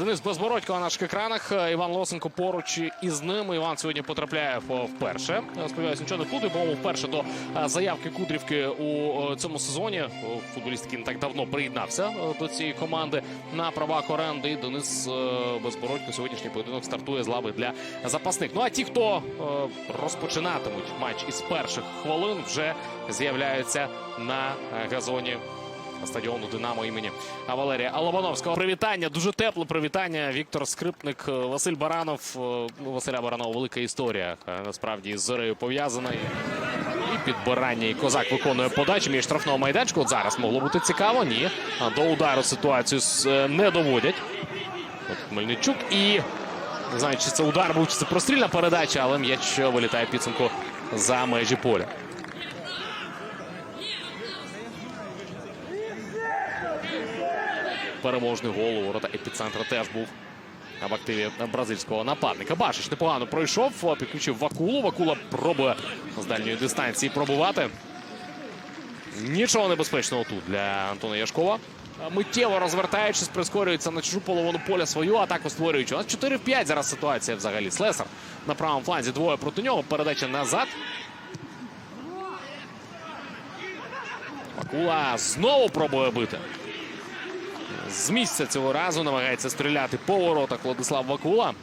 Денис Безбородько на наших екранах. Е, Іван Лосенко поруч із ним. Іван сьогодні потрапляє вперше. Е, Сподіваюся, нічого не плутаю. По-моєму, вперше до е, заявки Кудрівки у цьому сезоні. Футболіст, який не так давно приєднався до цієї команди на правах оренди. Денис Безбородько сьогоднішній поєдинок стартує з лави для запасних. Ну а ті, хто розпочинатимуть матч із перших хвилин, вже з'являються на газоні стадіону Динамо імені Валерія Алобановського. Привітання, дуже тепле привітання. Віктор Скрипник, е, Василь Баранов. Е, У Василя Баранова велика історія. е, Насправді з зорею пов'язана. І підбирання. І козак виконує подачу між штрафного майданчика. От зараз могло бути цікаво. Ні. До удару ситуацію не доводять. От Мельничук і. Не знаю, чи це удар був, чи це прострільна передача, але м'яч вилітає підсумку за межі поля. Переможний гол у ворота епіцентра теж був в активі бразильського нападника. Башич непогано пройшов, підключив Вакулу. Вакула пробує з дальньої дистанції пробувати. Нічого небезпечного тут для Антона Яшкова. Миттєво розвертаючись, прискорюється на чужу половину поля свою атаку створюючи. У нас 4 в 5 зараз ситуація взагалі. Слесар на правому фланзі двоє проти нього. Передача назад. Вакула знову пробує бити. З місця цього разу намагається стріляти по воротах Владислав Вакула.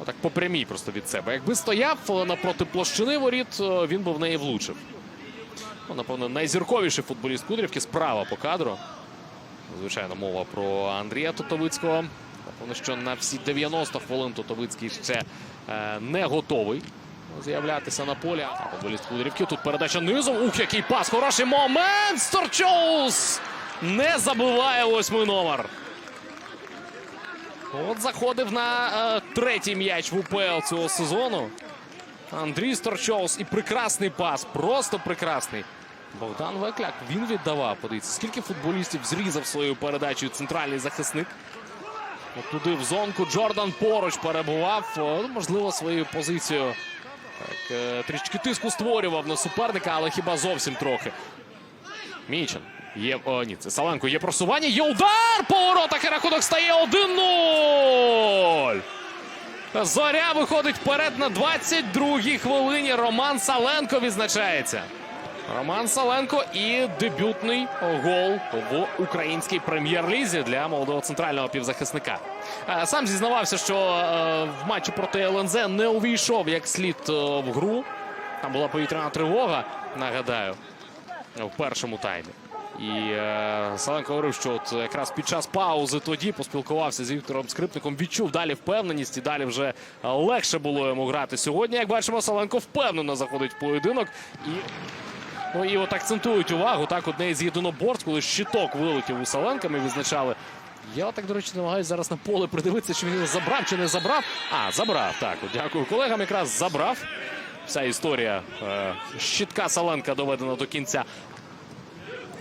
Отак по прямій просто від себе. Якби стояв напроти площини воріт, е, він би в неї влучив. Ну, напевно, найзірковіший футболіст Кудрівки справа по кадру. Звичайно, мова про Андрія Тотовицького. Напевно, що на всі 90 хвилин Тотовицький ще е, не готовий з'являтися на полі. А футболіст Кудрівки. Тут передача низом. Ух, який пас! Хороший момент! Сторчоус! Не забиває восьмий номер. От заходив на е, третій м'яч в УПЛ цього сезону. Андрій Сторчоус і прекрасний пас. Просто прекрасний. Богдан Векляк він віддавав. Подивіться, скільки футболістів зрізав своєю передачею центральний захисник. От туди в зонку Джордан поруч перебував. Можливо, своєю позицією так, е, трішки тиску створював на суперника, але хіба зовсім трохи. Мічен. Є, о, ні, це Саленко. Є просування. Є удар по воротах і рахунок стає 1-0. Зоря виходить вперед на 22-й хвилині. Роман Саленко відзначається. Роман Саленко і дебютний гол в українській прем'єр-лізі для молодого центрального півзахисника. Е, Сам зізнавався, що е, в матчі проти ЛНЗ не увійшов як слід е, в гру. Там була повітряна тривога, нагадаю, в першому таймі. І Саленко говорив, що от якраз під час паузи тоді поспілкувався з Віктором Скрипником, відчув далі впевненість і далі вже легше було йому грати сьогодні. Як бачимо, Саленко впевнено заходить в поєдинок. І Ну і от акцентують увагу. Так, одне з єдиноборств, коли щиток вилетів у Саленка, ми відзначали. Я так, до речі, намагаюся зараз на поле придивитися, чи він його забрав чи не забрав. А, забрав. Так, от дякую колегам. Якраз забрав. Вся історія е, щитка Саленка доведена до кінця.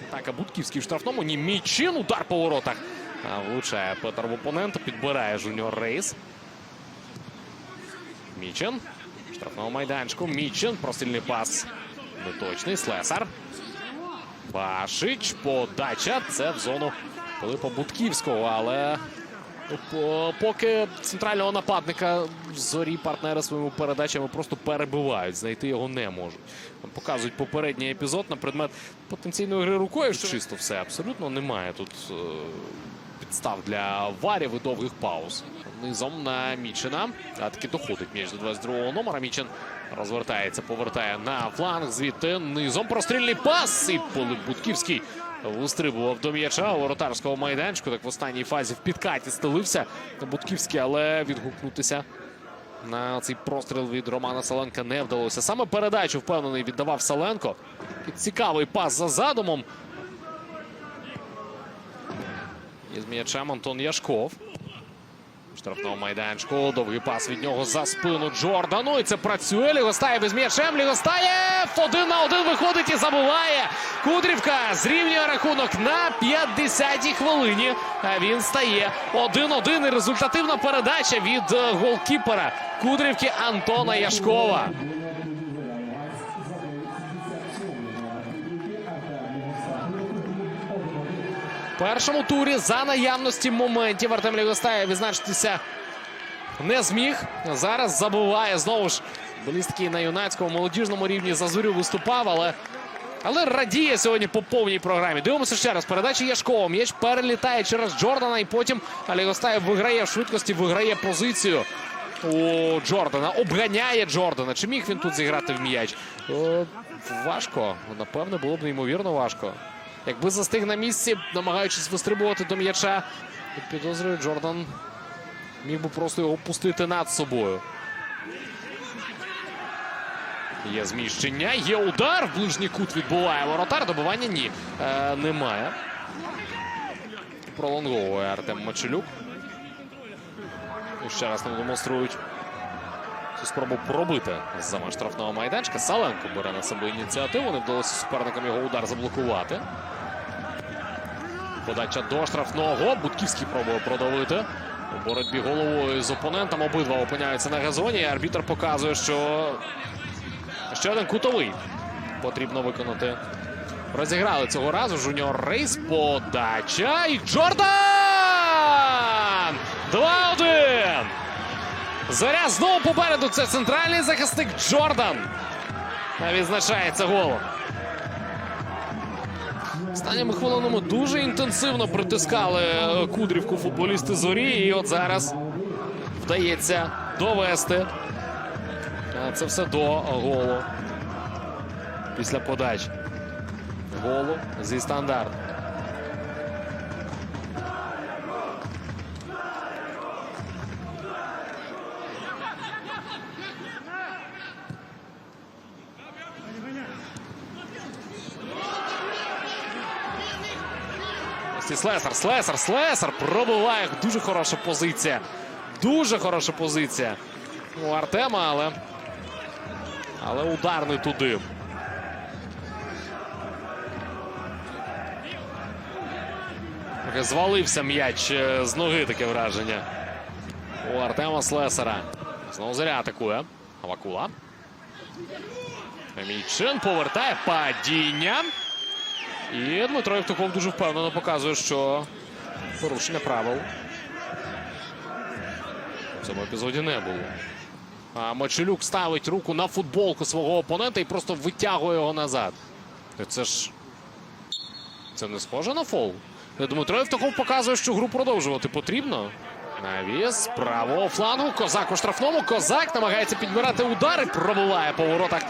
Так, а Будківський в штрафному. Ні, Мічин. Удар по воротах. А, влучає Петр в опонента. Підбирає Жуніор Рейс. Мічин. Штрафного майданчику. Мічин. Простильний пас. Неточний. Слесар. Башич. Подача. Це в зону Пилипа Будківського. Але поки центрального нападника зорі партнери своїми передачами просто перебивають. Знайти його не можуть. Показують попередній епізод на предмет потенційної гри рукою. Чисто все. Абсолютно немає тут е, підстав для варів і довгих пауз. Низом на Мічина. А таки доходить м'яч до 22-го номера. Мічин розвертається, повертає на фланг. Звідти низом прострільний пас. І Будківський вистрибував до м'яча у воротарського майданчику. Так в останній фазі в підкаті стелився Будківський, але відгукнутися на цей простріл від Романа Саленка не вдалося. Саме передачу впевнений віддавав Саленко. Цікавий пас за задумом. Із м'ячем Антон Яшков. Штрафного майданчику. Довгий пас від нього за спину Джордану. І це працює. Лігостає без м'ячем. Лігостає. один на один виходить і забуває. Кудрівка зрівнює рахунок на 50-й хвилині. А Він стає 1-1. І результативна передача від е, голкіпера Кудрівки Антона Яшкова. Першому турі за наявності моментів Артем Лігостаєв відзначитися не зміг. Зараз забуває знову ж балістики на юнацькому молодіжному рівні за зорю виступав, але, але радіє сьогодні по повній програмі. Дивимося ще раз. Передача Яшкова. М'яч перелітає через Джордана, і потім Лігостаєв виграє в швидкості, виграє позицію. У Джордана обганяє Джордана. Чи міг він тут зіграти в м'яч? Е, важко. Напевне, було б неймовірно важко. Якби застиг на місці, намагаючись вистрибувати до м'яча, підозрюю, Джордан міг би просто його пустити над собою. Є зміщення, є удар. В ближній кут відбуває воротар. Добивання ні. Е, немає. Пролонговує Артем Мочелюк. І ще раз нам демонструють цю спробу пробити з-за меж штрафного майданчика. Саленко бере на себе ініціативу. Не вдалося суперникам його удар заблокувати. Подача до штрафного. Будківський пробує продавити. У боротьбі головою з опонентом обидва опиняються на газоні. Арбітр показує, що ще один кутовий потрібно виконати. Розіграли цього разу Жуніор Рейс. Подача. І Джордан! 2-1. Заря знову попереду. Це центральний захисник Джордан. Відзначається голом. Останніми хвилинами дуже інтенсивно притискали е, Кудрівку футболісти зорі. І от зараз вдається довести це все до голу. Після подач. Голу зі стандарту. І Слесар, Слесар, Слесар пробиває. Дуже хороша позиція. Дуже хороша позиція у Артема, але, але удар не туди. Звалився м'яч е, з ноги таке враження. У Артема Слесара. Знову заря атакує. Авакула. Мійчин повертає падіння. І Дмитро Євтухов дуже впевнено показує, що порушення правил в цьому епізоді не було. А Мочелюк ставить руку на футболку свого опонента і просто витягує його назад. Це ж це не схоже на фол. Дмитро Євтухов показує, що гру продовжувати потрібно. Навіс правого флангу. Козак у штрафному. Козак намагається підбирати удари. Пробиває по воротах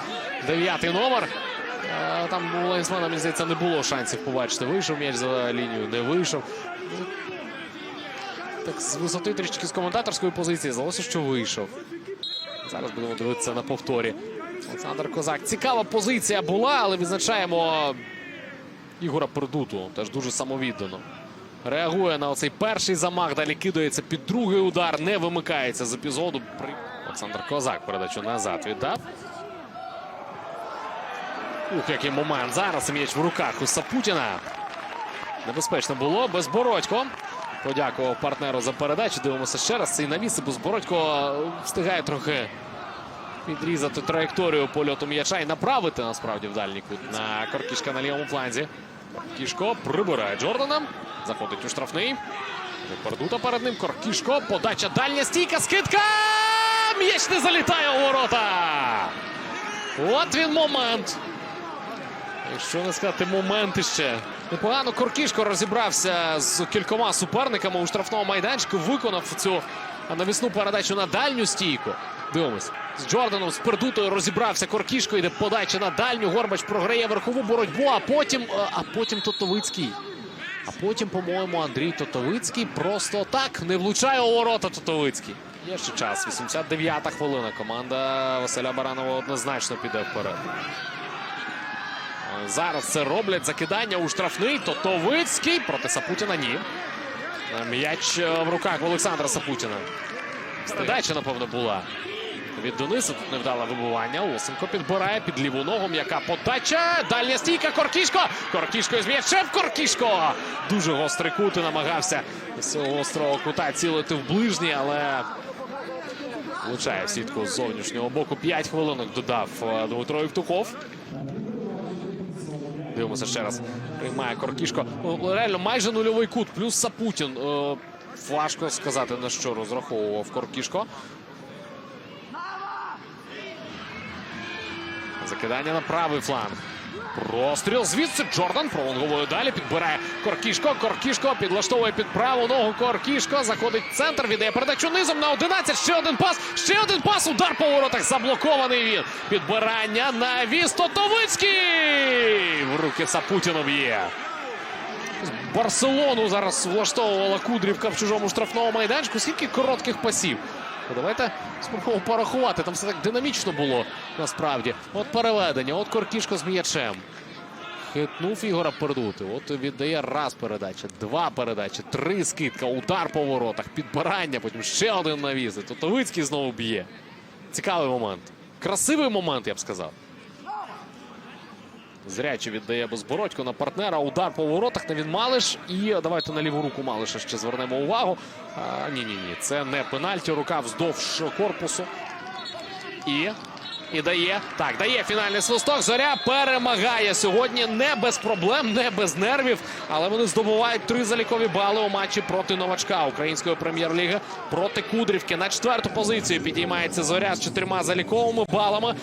дев'ятий номер. Там у Лайнсмена, мені здається, не було шансів побачити. Вийшов м'яч за лінію, не вийшов. Так, з висоти трішки з коментаторської позиції здалося, що вийшов. Зараз будемо дивитися на повторі. Олександр Козак. Цікава позиція була, але відзначаємо Ігора Пердуту. Теж дуже самовіддано. Реагує на оцей перший замах, далі кидається під другий удар, не вимикається з епізоду. Олександр Козак передачу назад віддав. Ух, який момент. Зараз м'яч в руках у Сапутіна. Небезпечно було. Безбородько. Подякував партнеру за передачу. Дивимося ще раз. Цей навіс. Безбородько встигає трохи підрізати траєкторію польоту м'яча і направити насправді в дальній кут на Коркішка на лівому фланзі. Коркішко прибирає Джордана. Заходить у штрафний. Пердута перед ним. Коркішко. Подача дальня стійка. Скидка. М'яч не залітає у ворота. От він момент. Якщо не сказати момент іще. Непогано Коркішко розібрався з кількома суперниками у штрафному майданчику. Виконав цю навісну передачу на дальню стійку. Дивимось. З Джорданом з Пердутою розібрався Коркішко. Йде подача на дальню. Горбач програє верхову боротьбу. А потім, е, а потім Тотовицький. А потім, по-моєму, Андрій Тотовицький просто так не влучає у ворота Тотовицький. Є ще час. 89-та хвилина. Команда Василя Баранова однозначно піде вперед. Зараз це роблять закидання у штрафний. Тотовицький проти Сапутіна ні. М'яч е, в руках Олександра Сапутіна. Передача, напевно, була. Від Дениса тут невдале вибивання. Лосенко підбирає під ліву ногу. М'яка подача. Дальня стійка. Коркішко. Коркішко з м'ячем. Коркішко. Дуже гострий кут і намагався з цього гострого кута цілити в ближній, але влучає сітку з зовнішнього боку. П'ять хвилинок додав е, Дмитро Євтухов. Дивимося ще раз. Приймає Коркішко. Ну, реально майже нульовий кут, плюс Сапутін. Е, важко сказати, на що розраховував Коркішко. Закидання на правий фланг. Простріл звідси Джордан пролонговує далі. Підбирає Коркішко. Коркішко підлаштовує під праву ногу. Коркішко заходить в центр. Віддає передачу низом на 11. Ще один пас. Ще один пас. Удар по воротах. Заблокований він. Підбирання на віс Тотовицький. В руки Сапутіну б'є. Барселону зараз влаштовувала Кудрівка в чужому штрафному майданчику. Скільки коротких пасів? Ну, Давайте спробуємо порахувати. Там все так динамічно було насправді. От переведення, от Коркішко з м'ячем. Хитнув Ігора Пердути. От віддає раз передача, два передачі, три скидка, удар по воротах, підбирання, потім ще один навізи. Тотовицький знову б'є. Цікавий момент. Красивий момент, я б сказав. Зряче віддає безбородько на партнера. Удар по воротах на він Малиш. І давайте на ліву руку Малиша ще звернемо увагу. Ні, ні, ні. Це не пенальті. Рука вздовж корпусу. І. І дає. Так, дає фінальний свисток. Зоря перемагає сьогодні не без проблем, не без нервів. Але вони здобувають три залікові бали у матчі проти новачка української прем'єр-ліги проти Кудрівки. На четверту позицію підіймається зоря з чотирма заліковими балами.